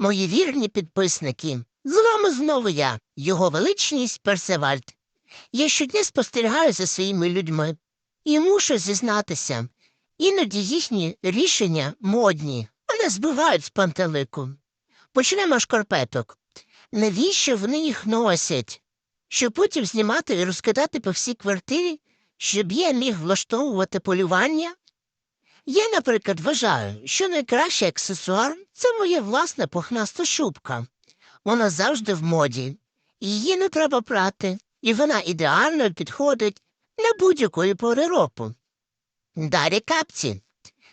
Мої вірні підписники, з вами знову я, його величність Персевальд. Я щодня спостерігаю за своїми людьми і мушу зізнатися, іноді їхні рішення модні, мене збивають з пантелику. Почнемо шкарпеток. Навіщо вони їх носять? Щоб потім знімати і розкидати по всій квартирі, щоб я міг влаштовувати полювання? Я, наприклад, вважаю, що найкращий аксесуар це моя власна пухнаста шубка. Вона завжди в моді. Її не треба прати, і вона ідеально підходить на будь-якої пори року. Далі капці.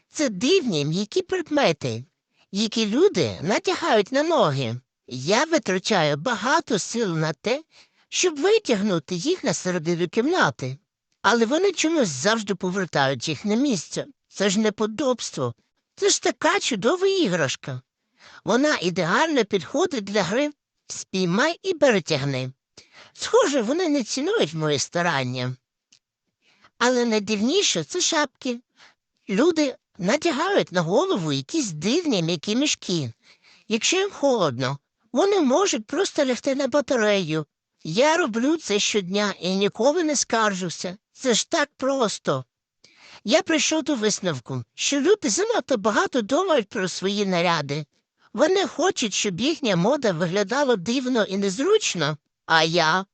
Це дивні м'які предмети, які люди натягають на ноги. Я витрачаю багато сил на те, щоб витягнути їх на середину кімнати, але вони чомусь завжди повертають їх на місце. Це ж неподобство. Це ж така чудова іграшка. Вона ідеально підходить для гри спіймай і перетягни. Схоже, вони не цінують мої старання. Але найдивніше це шапки. Люди надягають на голову якісь дивні м'які мішки. Якщо їм холодно, вони можуть просто лягти на батарею. Я роблю це щодня і ніколи не скаржуся. Це ж так просто. Я прийшов до висновку, що люди занадто багато думають про свої наряди. Вони хочуть, щоб їхня мода виглядала дивно і незручно, а я.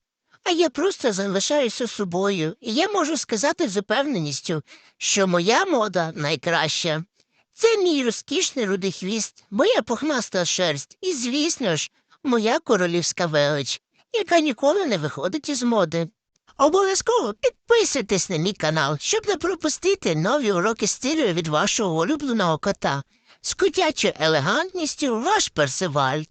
А я просто залишаюся собою, і я можу сказати з упевненістю, що моя мода найкраща. Це мій розкішний рудий хвіст, моя пухнаста шерсть і, звісно ж, моя королівська велич, яка ніколи не виходить із моди. Обов'язково підписуйтесь на мій канал, щоб не пропустити нові уроки стилю від вашого улюбленого кота. З котячою елегантністю ваш Персивальд.